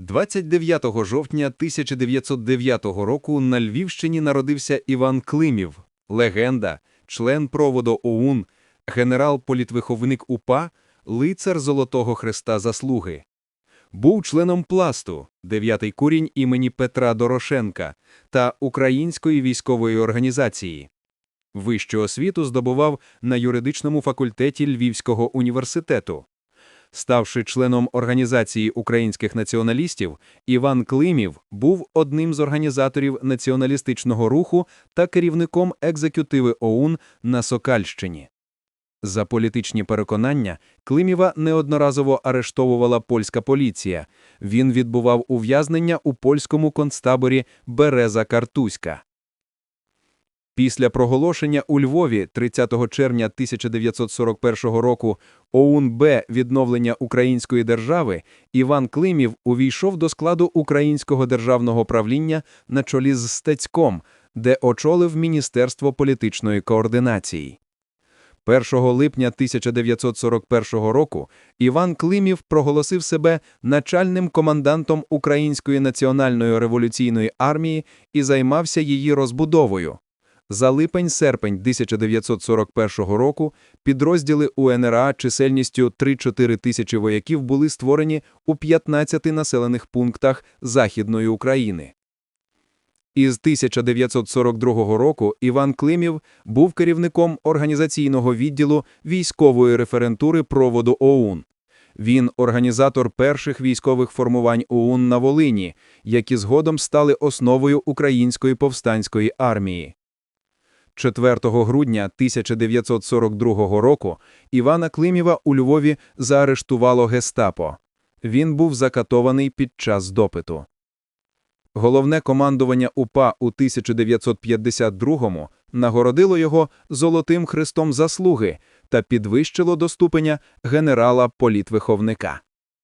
29 жовтня 1909 року на Львівщині народився Іван Климів, легенда, член проводу ОУН, генерал-політвиховник УПА, лицар Золотого Хреста Заслуги. Був членом пласту, дев'ятий курінь імені Петра Дорошенка та Української військової організації. Вищу освіту здобував на юридичному факультеті Львівського університету. Ставши членом Організації українських націоналістів, Іван Климів був одним з організаторів націоналістичного руху та керівником екзекютиви ОУН на Сокальщині. За політичні переконання Климєва неодноразово арештовувала польська поліція. Він відбував ув'язнення у польському концтаборі Береза Картузька. Після проголошення у Львові 30 червня 1941 року ОУН-Б відновлення української держави Іван Климів увійшов до складу українського державного правління на чолі з Стецьком, де очолив Міністерство політичної координації. 1 липня 1941 року Іван Климів проголосив себе начальним командантом Української національної революційної армії і займався її розбудовою. За липень-серпень 1941 року підрозділи УНРА чисельністю 3-4 тисячі вояків були створені у 15 населених пунктах Західної України. Із 1942 року Іван Климів був керівником організаційного відділу військової референтури проводу ОУН. Він організатор перших військових формувань ОУН на Волині, які згодом стали основою Української повстанської армії. 4 грудня 1942 року Івана Климєва у Львові заарештувало гестапо. Він був закатований під час допиту. Головне командування УПА у 1952-му нагородило його Золотим Хрестом Заслуги та підвищило до ступеня генерала-політвиховника.